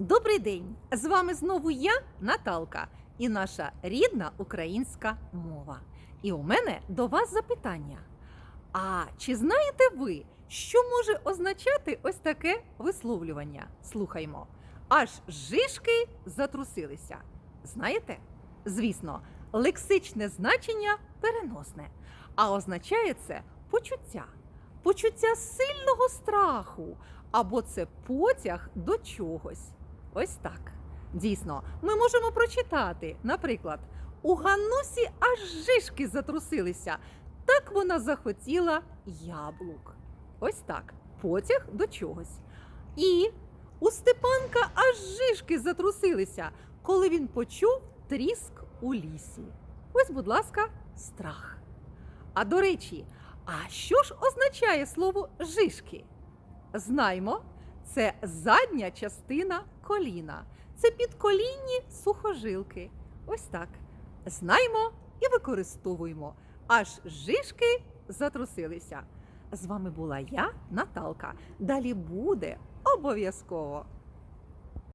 Добрий день! З вами знову я, Наталка, і наша рідна українська мова. І у мене до вас запитання. А чи знаєте ви, що може означати ось таке висловлювання? Слухаймо. Аж жишки затрусилися. Знаєте? Звісно, лексичне значення переносне, а означає це почуття, почуття сильного страху, або це потяг до чогось. Ось так. Дійсно, ми можемо прочитати, наприклад, у Ганнусі аж жишки затрусилися. Так вона захотіла яблук. Ось так. Потяг до чогось. І у Степанка аж жишки затрусилися, коли він почув тріск у лісі. Ось, будь ласка, страх. А до речі, а що ж означає слово жишки? Знаймо, це задня частина коліна. Це підколінні сухожилки. Ось так. Знаймо і використовуємо. Аж жишки затрусилися. З вами була я, Наталка. Далі буде обов'язково.